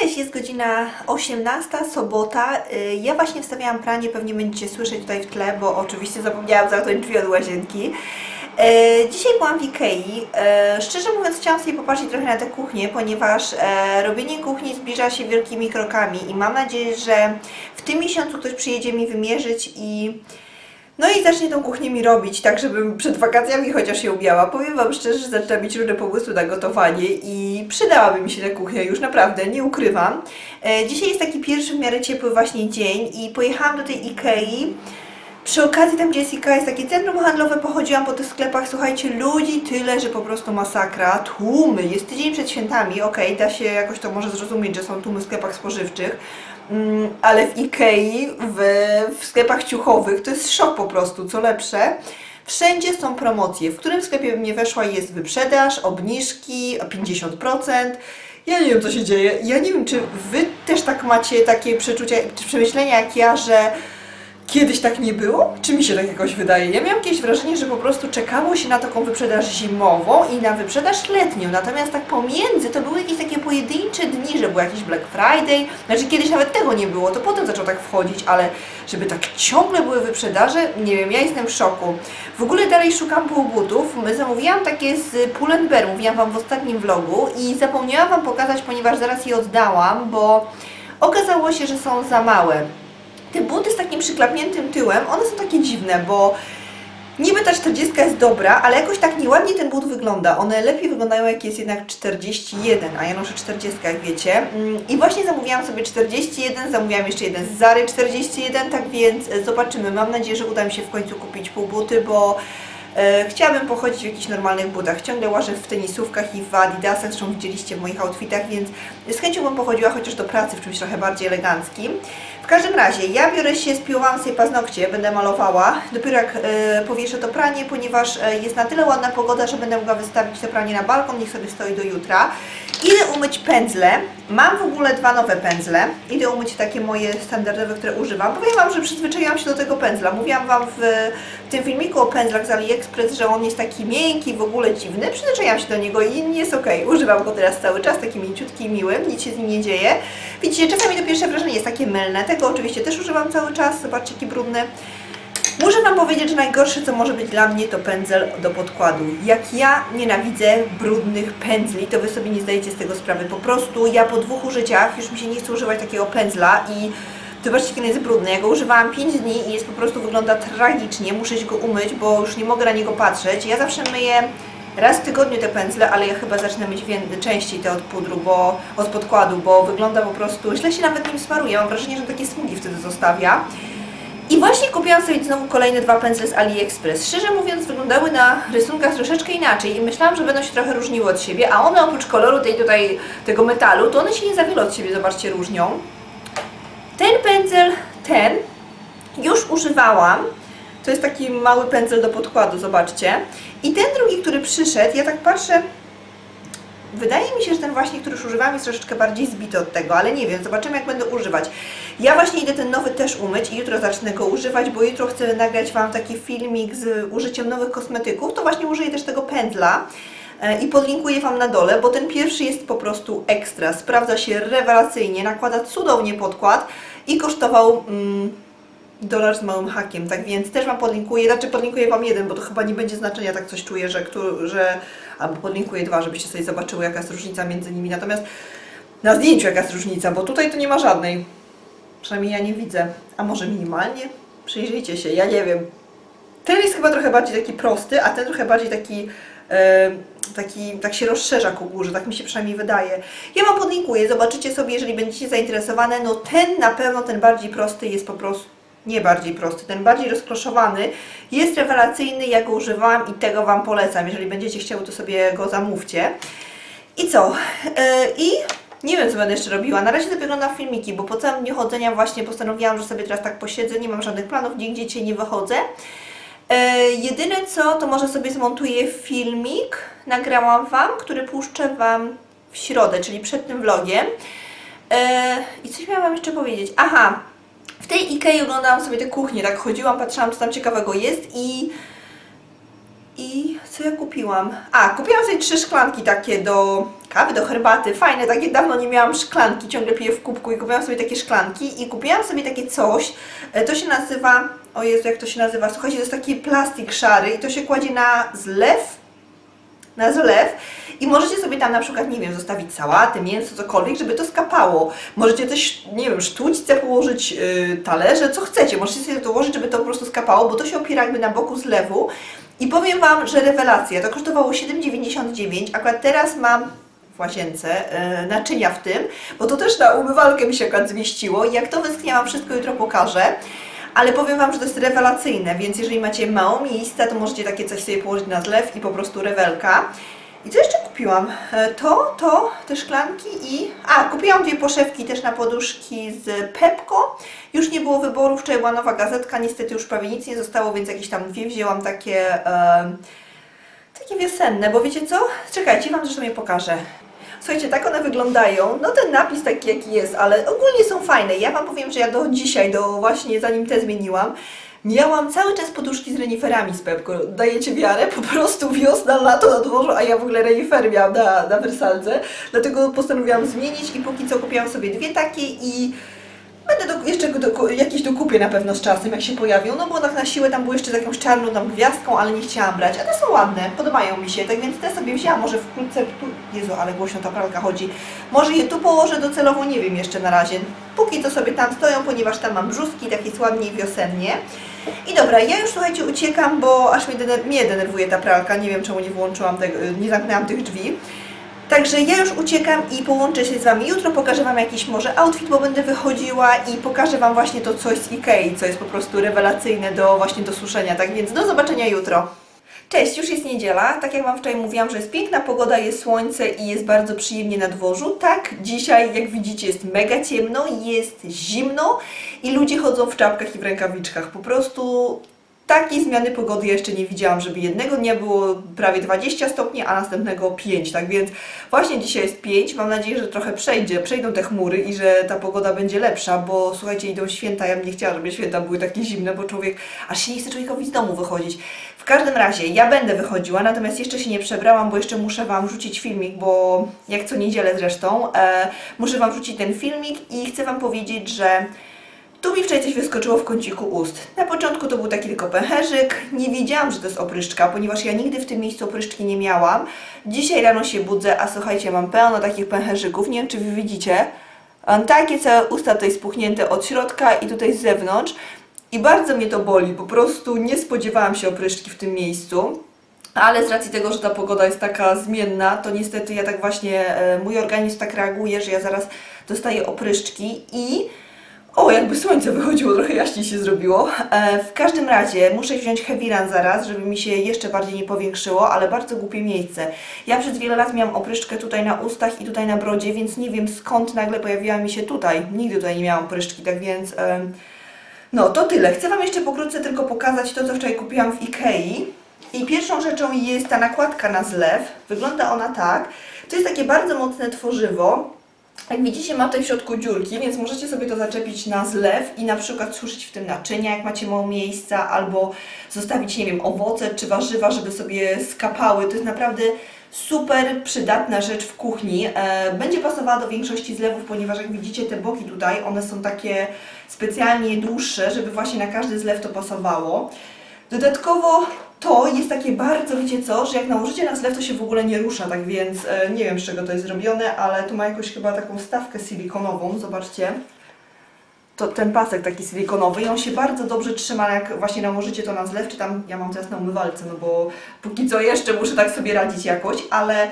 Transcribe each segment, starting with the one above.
Cześć, jest godzina 18, sobota. Y, Ja właśnie wstawiałam pranie, pewnie będziecie słyszeć tutaj w tle, bo oczywiście zapomniałam zamknąć drzwi od łazienki. Y, Dzisiaj byłam w Ikei. Y, Szczerze mówiąc, chciałam sobie popatrzeć trochę na tę kuchnię, ponieważ robienie kuchni zbliża się wielkimi krokami i mam nadzieję, że w tym miesiącu ktoś przyjedzie mi wymierzyć i no i zacznie tą kuchnię mi robić, tak żebym przed wakacjami chociaż się umiała. Powiem Wam szczerze, że zaczynam mieć różne pomysły na gotowanie i przydałaby mi się ta kuchnia już naprawdę, nie ukrywam. E, dzisiaj jest taki pierwszy w miarę ciepły właśnie dzień i pojechałam do tej Ikei. Przy okazji tam, gdzie jest takie centrum handlowe, pochodziłam po tych sklepach, słuchajcie, ludzi tyle, że po prostu masakra, tłumy, jest tydzień przed świętami, okej, da się jakoś to może zrozumieć, że są tłumy w sklepach spożywczych, Mm, ale w Ikei, w, w sklepach ciuchowych, to jest szok po prostu, co lepsze. Wszędzie są promocje. W którym sklepie bym nie weszła jest wyprzedaż, obniżki, 50%. Ja nie wiem, co się dzieje. Ja nie wiem, czy wy też tak macie takie przeczucia, przemyślenia jak ja, że kiedyś tak nie było? Czy mi się tak jakoś wydaje? Ja miałam kiedyś wrażenie, że po prostu czekało się na taką wyprzedaż zimową i na wyprzedaż letnią. Natomiast tak pomiędzy to były jakieś takie pojedyncze dni, że był jakiś Black Friday. Znaczy kiedyś nawet tego nie było, to potem zaczął tak wchodzić, ale żeby tak ciągle były wyprzedaże, nie wiem, ja jestem w szoku. W ogóle dalej szukam półbutów. Zamówiłam takie z Pull&Bear, mówiłam Wam w ostatnim vlogu i zapomniałam Wam pokazać, ponieważ zaraz je oddałam, bo okazało się, że są za małe. Te buty z takim przyklapniętym tyłem, one są takie dziwne, bo niby ta 40 jest dobra, ale jakoś tak nieładnie ten but wygląda. One lepiej wyglądają jak jest jednak 41, a ja noszę 40, jak wiecie. Mm, I właśnie zamówiłam sobie 41, zamówiłam jeszcze jeden z Zary 41, tak więc e, zobaczymy. Mam nadzieję, że uda mi się w końcu kupić pół buty, bo E, chciałabym pochodzić w jakichś normalnych butach. Ciągle łażę w tenisówkach i w adidasach, zresztą widzieliście w moich outfitach, więc z chęcią bym pochodziła chociaż do pracy w czymś trochę bardziej eleganckim. W każdym razie, ja biorę się, spiłam sobie paznokcie, będę malowała. Dopiero jak e, powieszę to pranie, ponieważ e, jest na tyle ładna pogoda, że będę mogła wystawić to pranie na balkon, niech sobie stoi do jutra. Idę umyć pędzle. Mam w ogóle dwa nowe pędzle. Idę umyć takie moje standardowe, które używam. Powiem Wam, że przyzwyczaiłam się do tego pędzla. Mówiłam Wam w, w tym filmiku o pędzlach z AliExpress, że on jest taki miękki, w ogóle dziwny. Przyzwyczaiłam się do niego i jest ok. Używam go teraz cały czas, taki mięciutki i miły. Nic się z nim nie dzieje. Widzicie, czasami to pierwsze wrażenie jest takie mylne. Tego oczywiście też używam cały czas. Zobaczcie, jaki brudny. Muszę Wam powiedzieć, że najgorsze, co może być dla mnie, to pędzel do podkładu. Jak ja nienawidzę brudnych pędzli, to Wy sobie nie zdajecie z tego sprawy. Po prostu ja po dwóch użyciach już mi się nie chce używać takiego pędzla i zobaczcie, on jest brudny. Ja go używałam 5 dni i jest po prostu wygląda tragicznie. Muszę go umyć, bo już nie mogę na niego patrzeć. Ja zawsze myję raz w tygodniu te pędzle, ale ja chyba zacznę wię- częściej te od pudru, bo od podkładu, bo wygląda po prostu, źle się nawet nim smaruje. Mam wrażenie, że takie smugi wtedy zostawia. I właśnie kupiłam sobie znowu kolejne dwa pędzle z AliExpress. Szczerze mówiąc, wyglądały na rysunkach troszeczkę inaczej i myślałam, że będą się trochę różniły od siebie, a one oprócz koloru tej tutaj, tego metalu, to one się nie za wiele od siebie, zobaczcie, różnią. Ten pędzel, ten, już używałam. To jest taki mały pędzel do podkładu, zobaczcie. I ten drugi, który przyszedł, ja tak patrzę, Wydaje mi się, że ten właśnie, który już używam, jest troszeczkę bardziej zbity od tego, ale nie wiem, zobaczymy jak będę używać. Ja właśnie idę ten nowy też umyć i jutro zacznę go używać, bo jutro chcę nagrać Wam taki filmik z użyciem nowych kosmetyków, to właśnie użyję też tego pędzla e, i podlinkuję Wam na dole, bo ten pierwszy jest po prostu ekstra, sprawdza się rewelacyjnie, nakłada cudownie podkład i kosztował... Mm, dolar z małym hakiem, tak więc też Wam podlinkuję, znaczy podlinkuję Wam jeden, bo to chyba nie będzie znaczenia, tak coś czuję, że, że albo podlinkuję dwa, żebyście sobie zobaczyły jaka jest różnica między nimi, natomiast na zdjęciu jaka jest różnica, bo tutaj to nie ma żadnej, przynajmniej ja nie widzę, a może minimalnie? Przyjrzyjcie się, ja nie wiem. Ten jest chyba trochę bardziej taki prosty, a ten trochę bardziej taki, taki tak się rozszerza ku górze, tak mi się przynajmniej wydaje. Ja Wam podlinkuję, zobaczycie sobie, jeżeli będziecie zainteresowane, no ten na pewno, ten bardziej prosty jest po prostu nie bardziej prosty, ten bardziej rozkloszowany jest rewelacyjny, ja go używałam i tego Wam polecam. Jeżeli będziecie chciały, to sobie go zamówcie. I co? Yy, I nie wiem, co będę jeszcze robiła. Na razie dopiero na filmiki, bo po całym dniu chodzenia właśnie postanowiłam, że sobie teraz tak posiedzę, nie mam żadnych planów, nigdzie dzisiaj nie wychodzę. E, jedyne co, to może sobie zmontuję filmik, nagrałam Wam, który puszczę Wam w środę, czyli przed tym vlogiem. E, I coś miałam jeszcze powiedzieć. Aha, tej Ikei oglądałam sobie tę kuchnię, tak chodziłam, patrzyłam, co tam ciekawego jest i I co ja kupiłam? A, kupiłam sobie trzy szklanki takie do kawy, do herbaty. Fajne, takie dawno nie miałam szklanki, ciągle piję w kubku i kupiłam sobie takie szklanki. I kupiłam sobie takie coś, e, to się nazywa, o Jezu, jak to się nazywa? Słuchajcie, to jest taki plastik szary i to się kładzie na zlew na zlew i możecie sobie tam na przykład, nie wiem, zostawić sałatę, mięso, cokolwiek, żeby to skapało. Możecie też, nie wiem, sztućce położyć, yy, talerze, co chcecie. Możecie sobie to ułożyć, żeby to po prostu skapało, bo to się opiera jakby na boku zlewu. I powiem Wam, że rewelacja. To kosztowało 7,99, akurat teraz mam w łazience yy, naczynia w tym, bo to też na umywalkę mi się akurat zmieściło i jak to wyschnie, Wam wszystko jutro pokażę. Ale powiem Wam, że to jest rewelacyjne, więc jeżeli macie mało miejsca, to możecie takie coś sobie położyć na zlew i po prostu rewelka. I co jeszcze kupiłam? E, To, to, te szklanki i... A, kupiłam dwie poszewki też na poduszki z Pepko. Już nie było wyboru, wczoraj była nowa gazetka, niestety już prawie nic nie zostało, więc jakieś tam dwie wzięłam takie... E, takie wiosenne, bo wiecie co? Czekajcie, Wam zresztą je pokażę. Słuchajcie, tak one wyglądają. No ten napis taki jaki jest, ale ogólnie są fajne. Ja Wam powiem, że ja do dzisiaj, do właśnie zanim te zmieniłam, miałam cały czas poduszki z reniferami z Pepko. Dajecie wiarę? Po prostu wiosna, lato na dworzu, a ja w ogóle renifery miałam na, na wersalce. Dlatego postanowiłam zmienić i póki co kupiłam sobie dwie takie i Będę do, jeszcze do, jakieś dokupię na pewno z czasem, jak się pojawią, no bo one na siłę tam były jeszcze z jakąś czarną tam gwiazdką, ale nie chciałam brać, a te są ładne, podobają mi się, tak więc te sobie wzięłam, może wkrótce, tu, Jezu, ale głośno ta pralka chodzi, może je tu położę docelowo, nie wiem jeszcze na razie, póki co sobie tam stoją, ponieważ tam mam brzuski, takie ładniej wiosennie. I dobra, ja już słuchajcie uciekam, bo aż mnie, dener mnie denerwuje ta pralka, nie wiem czemu nie włączyłam nie zamknęłam tych drzwi. Także ja już uciekam i połączę się z Wami. Jutro pokażę Wam jakiś może outfit, bo będę wychodziła i pokażę Wam właśnie to coś z Ikei, co jest po prostu rewelacyjne do właśnie do suszenia. Tak więc do zobaczenia jutro. Cześć, już jest niedziela. Tak jak Wam wczoraj mówiłam, że jest piękna pogoda, jest słońce i jest bardzo przyjemnie na dworzu. Tak, dzisiaj jak widzicie jest mega ciemno, jest zimno i ludzie chodzą w czapkach i w rękawiczkach. Po prostu Takiej zmiany pogody jeszcze nie widziałam, żeby jednego dnia było prawie 20 stopni, a następnego 5. Tak więc właśnie dzisiaj jest 5. Mam nadzieję, że trochę przejdzie, przejdą te chmury i że ta pogoda będzie lepsza, bo słuchajcie, idą święta. Ja bym nie chciała, żeby święta były takie zimne, bo człowiek aż się nie chce człowiekowi z domu wychodzić. W każdym razie ja będę wychodziła, natomiast jeszcze się nie przebrałam, bo jeszcze muszę Wam rzucić filmik, bo jak co niedzielę zresztą, e, muszę Wam rzucić ten filmik i chcę Wam powiedzieć, że tu mi wczoraj coś wyskoczyło w kąciku ust. Na początku to był taki tylko pęcherzyk. Nie wiedziałam, że to jest opryszczka, ponieważ ja nigdy w tym miejscu opryszczki nie miałam. Dzisiaj rano się budzę, a słuchajcie, mam pełno takich pęcherzyków. Nie wiem, czy Wy widzicie. Mam takie całe usta tutaj spuchnięte od środka i tutaj z zewnątrz. I bardzo mnie to boli. Po prostu nie spodziewałam się opryszczki w tym miejscu. Ale z racji tego, że ta pogoda jest taka zmienna, to niestety ja tak właśnie, e, mój organizm tak reaguje, że ja zaraz dostaję opryszczki i o, jakby słońce wychodziło, trochę jaśniej się zrobiło. E, w każdym razie muszę wziąć Heavyran zaraz, żeby mi się jeszcze bardziej nie powiększyło, ale bardzo głupie miejsce. Ja przez wiele lat miałam opryszczkę tutaj na ustach i tutaj na brodzie, więc nie wiem skąd nagle pojawiła mi się tutaj. Nigdy tutaj nie miałam opryszczki, tak więc... em, no, to tyle. Chcę Wam jeszcze pokrótce tylko pokazać to, co wczoraj kupiłam w Ikei. I pierwszą rzeczą jest ta nakładka na zlew. Wygląda ona tak. To jest takie bardzo mocne tworzywo. Jak widzicie, ma tutaj w środku dziurki, więc możecie sobie to zaczepić na zlew i na przykład suszyć w tym naczynia, jak macie mało miejsca, albo zostawić, nie wiem, owoce czy warzywa, żeby sobie skapały. To jest naprawdę super przydatna rzecz w kuchni. E, Będzie pasowała do większości zlewów, ponieważ jak widzicie te boki tutaj, one są takie specjalnie dłuższe, żeby właśnie na każdy zlew to pasowało. Dodatkowo to jest takie bardzo, wiecie co, że jak nałożycie na zlew, to się w ogóle nie rusza, tak więc e, nie wiem z czego to jest zrobione, ale tu ma jakąś chyba taką stawkę silikonową, zobaczcie. To ten pasek taki silikonowy i on się bardzo dobrze trzyma, jak właśnie nałożycie to na zlew, czy tam, ja mam teraz na umywalce, no bo póki co jeszcze muszę tak sobie radzić jakoś, ale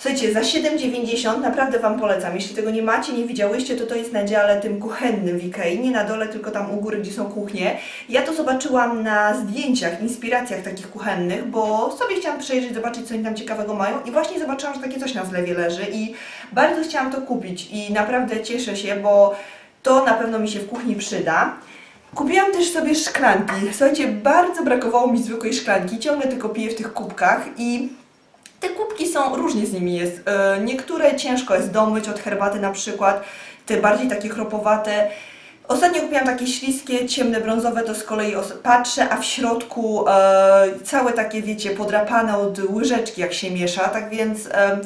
Słuchajcie, za 7,90 naprawdę Wam polecam. Jeśli tego nie macie, nie widziałyście, to to jest na dziale tym kuchennym w Ikei. Nie na dole, tylko tam u góry, gdzie są kuchnie. Ja to zobaczyłam na zdjęciach, inspiracjach takich kuchennych, bo sobie chciałam przejrzeć, zobaczyć, co oni tam ciekawego mają. I właśnie zobaczyłam, że takie coś na zlewie leży i bardzo chciałam to kupić. I naprawdę cieszę się, bo to na pewno mi się w kuchni przyda. Kupiłam też sobie szklanki. Słuchajcie, bardzo brakowało mi zwykłej szklanki. Ciągle tylko piję w tych kubkach i te kubki są, różnie z nimi jest. E, Niektóre ciężko jest domyć od herbaty na przykład, te bardziej takie chropowate. Ostatnio kupiłam takie śliskie, ciemne, brązowe, to z kolei patrzę, a w środku e, całe takie, wiecie, podrapane od łyżeczki, jak się miesza, tak więc e,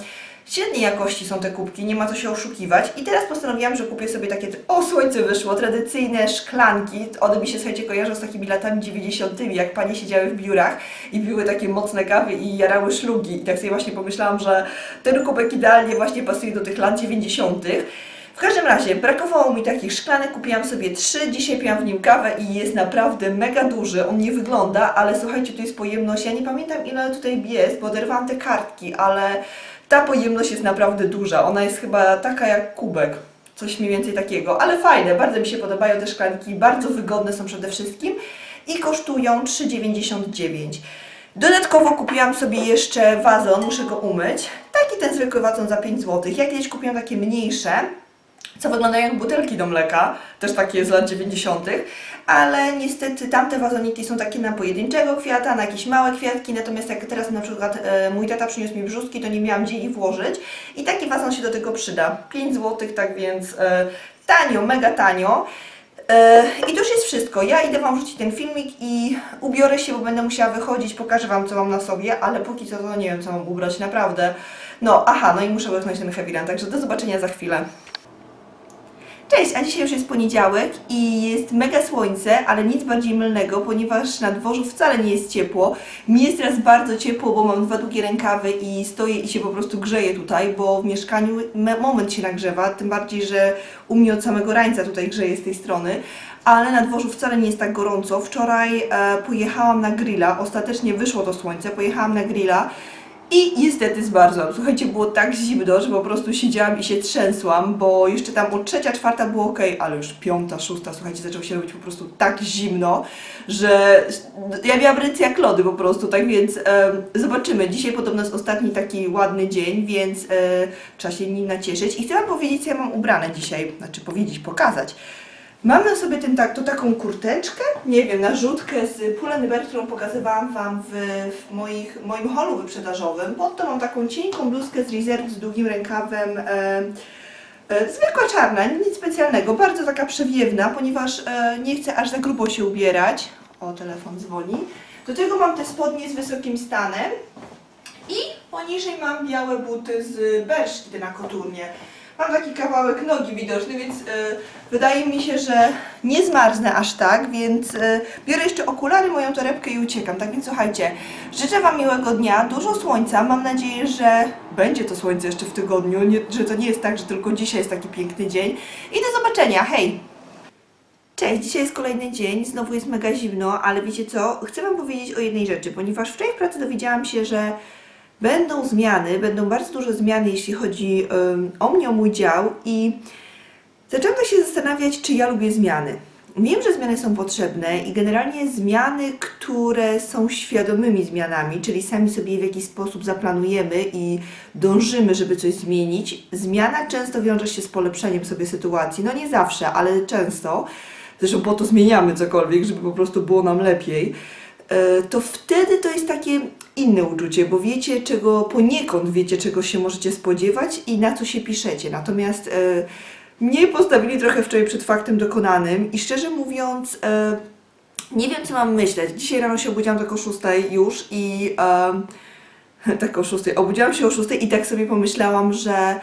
średniej jakości są te kubki, nie ma co się oszukiwać. I teraz postanowiłam, że kupię sobie takie, o słońce wyszło, tradycyjne szklanki. One mi się, słuchajcie, kojarzą z takimi latami 90., jak panie siedziały w biurach i piły takie mocne kawy i jarały szlugi. I tak sobie właśnie pomyślałam, że ten kubek idealnie właśnie pasuje do tych lat 90. W każdym razie, brakowało mi takich szklanek, kupiłam sobie trzy, dzisiaj piłam w nim kawę i jest naprawdę mega duży, on nie wygląda, ale słuchajcie, tu jest pojemność, ja nie pamiętam ile tutaj jest, bo oderwałam te kartki, ale ta pojemność jest naprawdę duża, ona jest chyba taka jak kubek, coś mniej więcej takiego, ale fajne, bardzo mi się podobają te szklanki, bardzo wygodne są przede wszystkim i kosztują 3,99. Dodatkowo kupiłam sobie jeszcze wazon, muszę go umyć, taki ten zwykły wazon za 5 zł, ja kiedyś kupiłam takie mniejsze, co wyglądają jak butelki do mleka, też takie z lat 90., ale niestety tamte wazoniki są takie na pojedynczego kwiata, na jakieś małe kwiatki, natomiast jak teraz na przykład e, mój tata przyniósł mi brzuski, to nie miałam gdzie ich włożyć i taki wazon się do tego przyda. 5 zł, tak więc e, tanio, mega tanio. E, I to już jest wszystko. Ja idę Wam wrzucić ten filmik i ubiorę się, bo będę musiała wychodzić, pokażę Wam co mam na sobie, ale póki co to nie wiem co mam ubrać, naprawdę. No, aha, no i muszę łyknąć ten heavy run, także do zobaczenia za chwilę. Cześć, a dzisiaj już jest poniedziałek i jest mega słońce, ale nic bardziej mylnego, ponieważ na dworzu wcale nie jest ciepło. Mi jest teraz bardzo ciepło, bo mam dwa długie rękawy i stoję i się po prostu grzeję tutaj, bo w mieszkaniu me- moment się nagrzewa, tym bardziej, że u mnie od samego rańca tutaj grzeje z tej strony. Ale na dworzu wcale nie jest tak gorąco. Wczoraj e, pojechałam na grilla, ostatecznie wyszło to słońce, pojechałam na grilla i niestety zmarzłam. Słuchajcie, było tak zimno, że po prostu siedziałam i się trzęsłam, bo jeszcze tam od trzecia, czwarta było ok, ale już piąta, szósta, słuchajcie, zaczęło się robić po prostu tak zimno, że ja miałam ręce jak lody po prostu, tak więc em, zobaczymy. Dzisiaj podobno jest ostatni taki ładny dzień, więc e, trzeba się nim nacieszyć. I chcę Wam powiedzieć, co ja mam ubrane dzisiaj, znaczy powiedzieć, pokazać. Mam na sobie ten, tak, to taką kurteczkę, nie wiem, narzutkę z Pull&Bear, którą pokazywałam Wam w, w moich, moim holu wyprzedażowym. Pod to mam taką cienką bluzkę z Reserve z długim rękawem, e, e, zwykła czarna, nic specjalnego, bardzo taka przewiewna, ponieważ e, nie chcę aż za grubo się ubierać. O, telefon dzwoni. Do tego mam te spodnie z wysokim stanem i poniżej mam białe buty z berszki, te na koturnie. Mam taki kawałek nogi widoczny, więc e, wydaje mi się, że nie zmarznę aż tak, więc e, biorę jeszcze okulary, moją torebkę i uciekam. Tak więc słuchajcie, życzę Wam miłego dnia, dużo słońca. Mam nadzieję, że będzie to słońce jeszcze w tygodniu, nie, że to nie jest tak, że tylko dzisiaj jest taki piękny dzień. I do zobaczenia, hej! Cześć, dzisiaj jest kolejny dzień, znowu jest mega zimno, ale wiecie co? Chcę Wam powiedzieć o jednej rzeczy, ponieważ wczoraj w pracy dowiedziałam się, że będą zmiany, będą bardzo duże zmiany, jeśli chodzi o mnie, o mój dział i zaczęłam tak się zastanawiać, czy ja lubię zmiany. Wiem, że zmiany są potrzebne i generalnie zmiany, które są świadomymi zmianami, czyli sami sobie w jakiś sposób zaplanujemy i dążymy, żeby coś zmienić. Zmiana często wiąże się z polepszeniem sobie sytuacji. No nie zawsze, ale często. Zresztą po to zmieniamy cokolwiek, żeby po prostu było nam lepiej. E, To wtedy to jest takie inne uczucie, bo wiecie czego, poniekąd wiecie czego się możecie spodziewać i na co się piszecie. Natomiast e, mnie postawili trochę wczoraj przed faktem dokonanym i szczerze mówiąc, e, nie wiem co mam myśleć. Dzisiaj rano się obudziłam tak o 6 już i e, tak o 6. Obudziłam się o 6 i tak sobie pomyślałam, że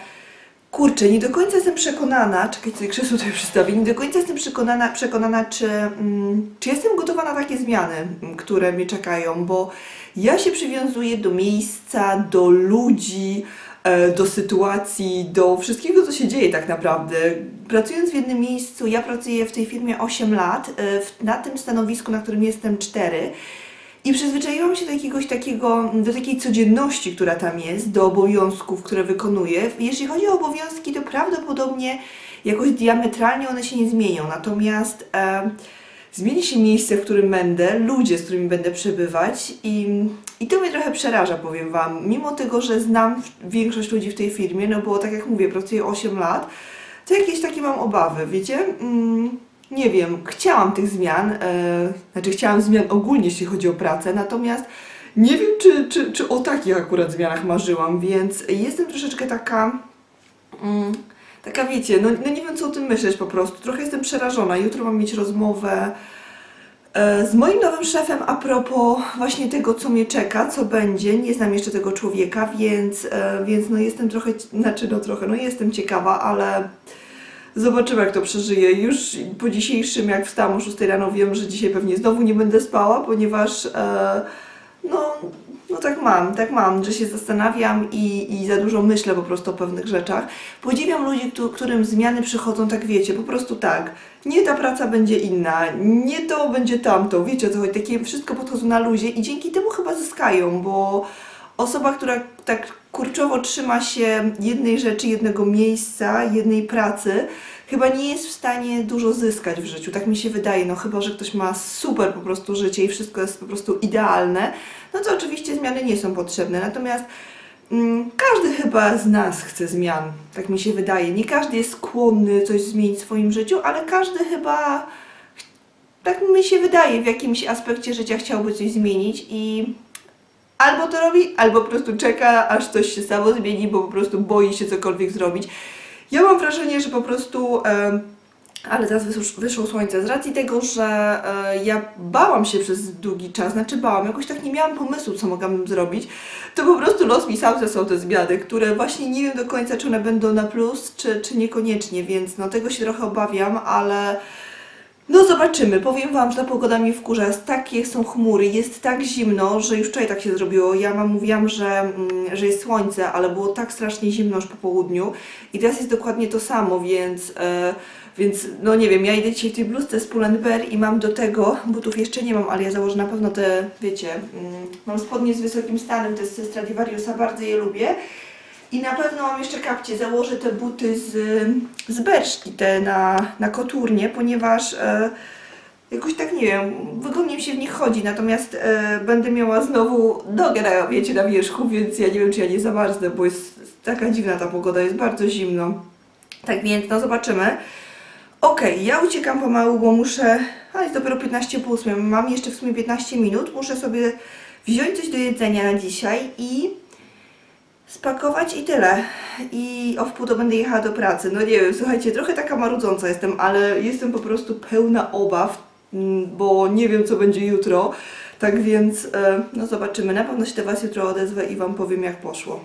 kurczę, nie do końca jestem przekonana, czekaj, sobie krzesło tutaj przystawię, nie do końca jestem przekonana, przekonana czy, mm, czy jestem gotowa na takie zmiany, mm, które mnie czekają, bo ja się przywiązuję do miejsca, do ludzi, e, do sytuacji, do wszystkiego, co się dzieje tak naprawdę. Pracując w jednym miejscu, ja pracuję w tej firmie 8 lat, e, na tym stanowisku, na którym jestem 4. I przyzwyczaiłam się do jakiegoś takiego, do takiej codzienności, która tam jest, do obowiązków, które wykonuję. Jeśli chodzi o obowiązki, to prawdopodobnie jakoś diametralnie one się nie zmienią. Natomiast e, zmieni się miejsce, w którym będę, ludzie, z którymi będę przebywać i, i to mnie trochę przeraża, powiem Wam. Mimo tego, że znam większość ludzi w tej firmie, no bo tak jak mówię, pracuję 8 lat, to jakieś takie mam obawy, wiecie? Mm, nie wiem, chciałam tych zmian, e, znaczy chciałam zmian ogólnie, jeśli chodzi o pracę, natomiast nie wiem, czy, czy, czy o takich akurat zmianach marzyłam, więc jestem troszeczkę taka, mm, taka wiecie, no, no nie wiem co o tym myśleć po prostu. Trochę jestem przerażona. Jutro mam mieć rozmowę e, z moim nowym szefem a propos właśnie tego, co mnie czeka, co będzie. Nie znam jeszcze tego człowieka, więc, e, więc no jestem trochę, znaczy no trochę, no jestem ciekawa, ale zobaczymy jak to przeżyję. Już po dzisiejszym, jak wstałam o 6 rano, wiem, że dzisiaj pewnie znowu nie będę spała, ponieważ e, no, no tak mam, tak mam, że się zastanawiam i, i za dużo myślę po prostu o pewnych rzeczach. Podziwiam ludzi, któ- którym zmiany przychodzą, tak wiecie, po prostu tak. Nie ta praca będzie inna, nie to będzie tamto, wiecie o co chodzi, takie wszystko podchodzą na luzie i dzięki temu chyba zyskają, bo osoba, która tak kurczowo trzyma się jednej rzeczy, jednego miejsca, jednej pracy, chyba nie jest w stanie dużo zyskać w życiu. Tak mi się wydaje, no chyba, że ktoś ma super po prostu życie i wszystko jest po prostu idealne, no to oczywiście zmiany nie są potrzebne. Natomiast mm, każdy chyba z nas chce zmian, tak mi się wydaje. Nie każdy jest skłonny coś zmienić w swoim życiu, ale każdy chyba, tak mi się wydaje, w jakimś aspekcie życia chciałby coś zmienić i albo to robi, albo po prostu czeka, aż coś się samo zmieni, bo po prostu boi się cokolwiek zrobić. Ja mam wrażenie, że po prostu. em, ale teraz wyszło, słońce. Z racji tego, że e, ja bałam się przez długi czas, znaczy bałam, jakoś tak nie miałam pomysłu, co mogłabym zrobić, to po prostu los mi sam są te zmiany, które właśnie nie wiem do końca, czy one będą na plus, czy, czy niekoniecznie, więc no tego się trochę obawiam, ale no zobaczymy. Powiem Wam, że ta pogoda mnie wkurza. Takie są chmury, jest tak zimno, że już wczoraj tak się zrobiło. Ja Wam mówiłam, że, mm, że jest słońce, ale było tak strasznie zimno już po południu. I teraz jest dokładnie to samo, więc, e, więc no nie wiem, ja idę dzisiaj w tej bluzce z Pull&Bear i mam do tego, butów jeszcze nie mam, ale ja założę na pewno te, wiecie, mm, mam spodnie z wysokim stanem, to jest ze Stradivariusa, bardzo je lubię. I na pewno mam jeszcze kapcie, założę te buty z, z beczki, te na, na koturnie, ponieważ e, jakoś tak nie wiem, wygodnie mi się w nich chodzi, natomiast e, będę miała znowu nogę na, wiecie, na wierzchu, więc ja nie wiem, czy ja nie zamarznę, bo jest taka dziwna ta pogoda, jest bardzo zimno. Tak więc, no zobaczymy. Okej, ja uciekam pomału, bo muszę, a jest dopiero 15 po 8, mam jeszcze w sumie 15 minut, muszę sobie wziąć coś do jedzenia na dzisiaj i spakować i tyle. I o wpół to będę jechała do pracy. No nie wiem, słuchajcie, trochę taka marudząca jestem, ale jestem po prostu pełna obaw, mm, bo nie wiem, co będzie jutro. Tak więc, e, no zobaczymy. Na pewno się do Was jutro odezwę i Wam powiem, jak poszło.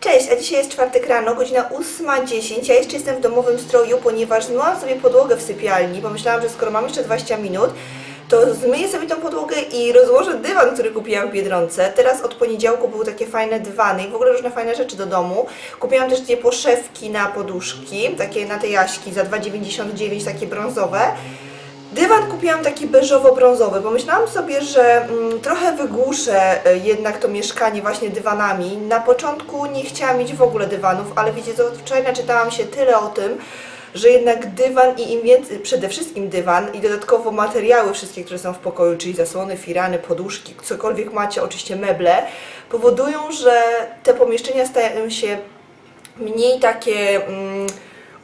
Cześć, a dzisiaj jest czwartek rano, godzina 8.10. Ja jeszcze jestem w domowym stroju, ponieważ zmyłam sobie podłogę w sypialni. Pomyślałam, że skoro mam jeszcze 20 minut, to zmyję sobie tą podłogę i rozłożę dywan, który kupiłam w Biedronce. Teraz od poniedziałku były takie fajne dywany i w ogóle różne fajne rzeczy do domu. Kupiłam też takie poszewki na poduszki, takie na te jaśki za 2,99, takie brązowe. Dywan kupiłam taki beżowo-brązowy, bo myślałam sobie, że mm, trochę wygłuszę e, jednak to mieszkanie właśnie dywanami. Na początku nie chciałam mieć w ogóle dywanów, ale wiecie co, wczoraj naczytałam się tyle o tym, że jednak dywan i im więcej, przede wszystkim dywan i dodatkowo materiały wszystkie, które są w pokoju, czyli zasłony, firany, poduszki, cokolwiek macie, oczywiście meble, powodują, że te pomieszczenia stają się mniej takie mm,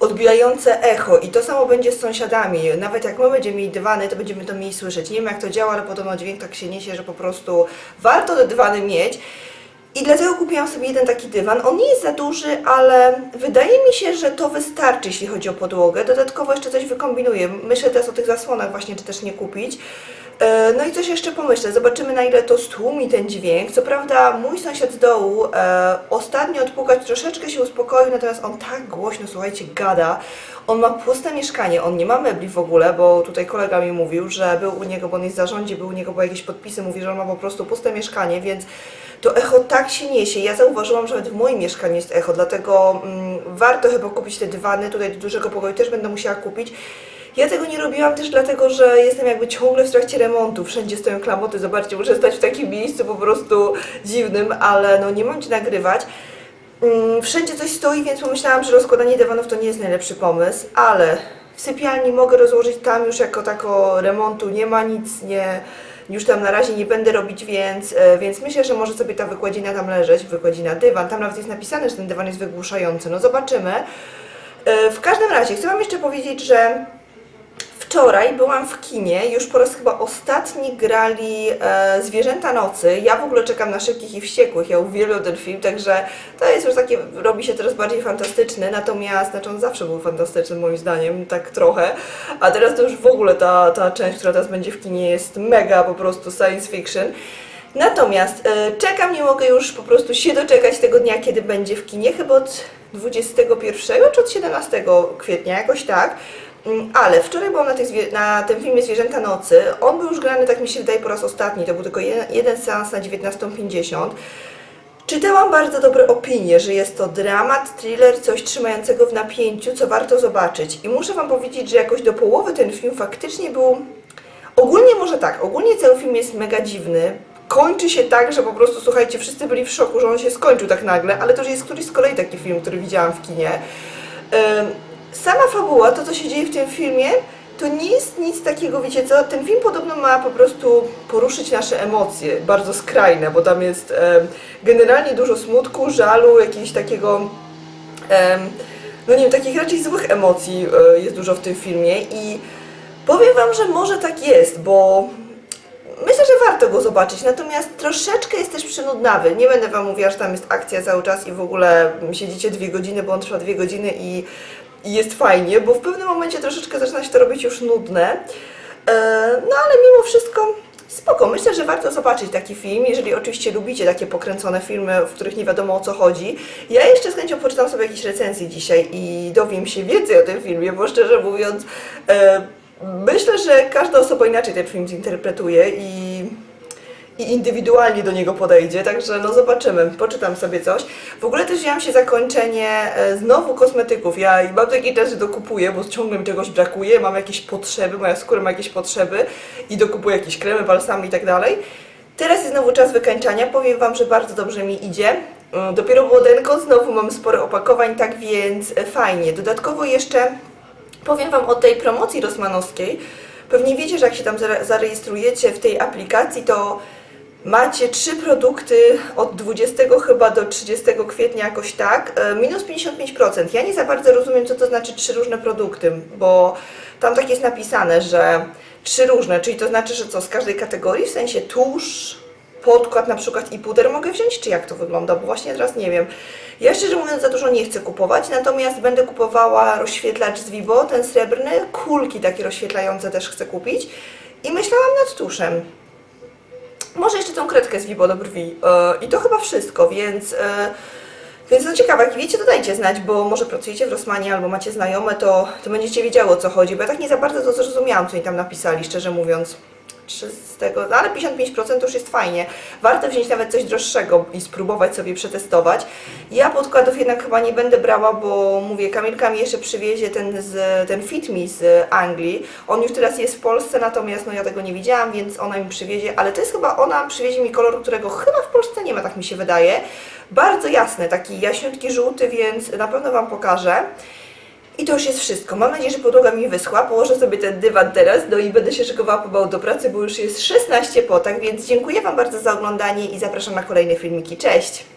odbijające echo i to samo będzie z sąsiadami. Nawet jak my będziemy mieli dywany, to będziemy to mniej słyszeć. Nie wiem jak to działa, ale podobno dźwięk tak się niesie, że po prostu warto te dywany mieć. I dlatego kupiłam sobie jeden taki dywan. On nie jest za duży, ale wydaje mi się, że to wystarczy, jeśli chodzi o podłogę. Dodatkowo jeszcze coś wykombinuję. Myślę teraz o tych zasłonach właśnie, czy też nie kupić. E, No i coś jeszcze pomyślę. Zobaczymy na ile to stłumi ten dźwięk. Co prawda mój sąsiad z dołu e, ostatnio odpukać troszeczkę się uspokoił, natomiast on tak głośno, słuchajcie, gada. On ma puste mieszkanie, on nie ma mebli w ogóle, bo tutaj kolega mi mówił, że był u niego, bo on jest w zarządzie, był u niego, bo jakieś podpisy mówi, że on ma po prostu puste mieszkanie, więc to echo tak się niesie. Ja zauważyłam, że nawet w moim mieszkaniu jest echo, dlatego mm, warto chyba kupić te dywany. Tutaj do dużego pokoju też będę musiała kupić. Ja tego nie robiłam też dlatego, że jestem jakby ciągle w trakcie remontu. Wszędzie stoją klamoty, zobaczcie, muszę stać w takim miejscu po prostu dziwnym, ale no nie mam gdzie nagrywać. Mm, Wszędzie coś stoi, więc pomyślałam, że rozkładanie dywanów to nie jest najlepszy pomysł, ale w sypialni mogę rozłożyć tam już jako tako remontu, nie ma nic, nie, już tam na razie nie będę robić, więc, e, więc myślę, że może sobie ta wykładzina tam leżeć, wykładzina dywan, tam nawet jest napisane, że ten dywan jest wygłuszający, no zobaczymy. E, W każdym razie chcę Wam jeszcze powiedzieć, że Wczoraj byłam w kinie, już po raz chyba ostatni grali e, Zwierzęta Nocy. Ja w ogóle czekam na Szybkich i Wściekłych, ja uwielbiam ten film, także to jest już takie, robi się teraz bardziej fantastyczny, natomiast, znaczy on zawsze był fantastyczny moim zdaniem, tak trochę, a teraz to już w ogóle ta, ta część, która teraz będzie w kinie jest mega po prostu science fiction. Natomiast e, czekam, nie mogę już po prostu się doczekać tego dnia, kiedy będzie w kinie, chyba od 21 czy od 17 kwietnia, jakoś tak. Mm, Ale wczoraj byłam na, na tym filmie Zwierzęta Nocy. On był już grany, tak mi się wydaje, po raz ostatni. To był tylko jeden, jeden seans na 19.50. Czytałam bardzo dobre opinie, że jest to dramat, thriller, coś trzymającego w napięciu, co warto zobaczyć. I muszę Wam powiedzieć, że jakoś do połowy ten film faktycznie był. Ogólnie może tak, ogólnie cały film jest mega dziwny. Kończy się tak, że po prostu, słuchajcie, wszyscy byli w szoku, że on się skończył tak nagle, ale to już jest któryś z kolei taki film, który widziałam w kinie. Sama fabuła, to co się dzieje w tym filmie, to nie jest nic takiego, wiecie co, ten film podobno ma po prostu poruszyć nasze emocje, bardzo skrajne, bo tam jest em, generalnie dużo smutku, żalu, jakiegoś takiego, em, no nie wiem, takich raczej złych emocji e, jest dużo w tym filmie i powiem Wam, że może tak jest, bo Myślę, że warto go zobaczyć, natomiast troszeczkę jest też przynudnawy. Nie będę Wam mówiła, że tam jest akcja cały czas i w ogóle siedzicie dwie godziny, bo on trwa dwie godziny i, i jest fajnie, bo w pewnym momencie troszeczkę zaczyna się to robić już nudne. E, no ale mimo wszystko spoko. Myślę, że warto zobaczyć taki film, jeżeli oczywiście lubicie takie pokręcone filmy, w których nie wiadomo o co chodzi. Ja jeszcze z chęcią poczytam sobie jakieś recenzje dzisiaj i dowiem się więcej o tym filmie, bo szczerze mówiąc... E, Myślę, że każda osoba inaczej ten film zinterpretuje i, i indywidualnie do niego podejdzie, także no zobaczymy, poczytam sobie coś. W ogóle też wzięłam się zakończenie e, znowu kosmetyków. Ja i mam taki czas, że dokupuję, bo ciągle mi czegoś brakuje, mam jakieś potrzeby, moja skóra ma jakieś potrzeby i dokupuję jakieś kremy, balsamy i tak dalej. Teraz jest znowu czas wykańczania, powiem Wam, że bardzo dobrze mi idzie. E, Dopiero było denko, znowu mam sporo opakowań, tak więc e, fajnie. Dodatkowo jeszcze Powiem Wam o tej promocji rosmanowskiej. Pewnie wiecie, że jak się tam zare- zarejestrujecie w tej aplikacji, to macie trzy produkty od 20 chyba do 30 kwietnia jakoś tak, e, minus 55%. Ja nie za bardzo rozumiem, co to znaczy trzy różne produkty, bo tam tak jest napisane, że trzy różne, czyli to znaczy, że co, z każdej kategorii, w sensie tusz, podkład na przykład i puder mogę wziąć, czy jak to wygląda, bo właśnie teraz nie wiem. Ja szczerze mówiąc za dużo nie chcę kupować, natomiast będę kupowała rozświetlacz z Vivo, ten srebrny, kulki takie rozświetlające też chcę kupić i myślałam nad tuszem. Może jeszcze tą kredkę z Vivo do brwi e, i to chyba wszystko, więc... e, więc no ciekawe, jak wiecie, to dajcie znać, bo może pracujecie w Rosmanie albo macie znajome, to, to będziecie wiedziały o co chodzi, bo ja tak nie za bardzo to zrozumiałam, co oni tam napisali, szczerze mówiąc. Czy z tego, no ale 55% to już jest fajnie. Warto wziąć nawet coś droższego i spróbować sobie przetestować. Ja podkładów jednak chyba nie będę brała, bo mówię, Kamilka mi jeszcze przywiezie ten, z, ten Fit Me z Anglii. On już teraz jest w Polsce, natomiast no ja tego nie widziałam, więc ona mi przywiezie, ale to jest chyba, ona przywiezie mi kolor, którego chyba w Polsce nie ma, tak mi się wydaje. Bardzo jasny, taki jaśniutki żółty, więc na pewno Wam pokażę. I to już jest wszystko. Mam nadzieję, że podłoga mi wyschła. Położę sobie ten dywan teraz, no i będę się szykowała pomału do pracy, bo już jest 16 po, tak więc dziękuję Wam bardzo za oglądanie i zapraszam na kolejne filmiki. Cześć!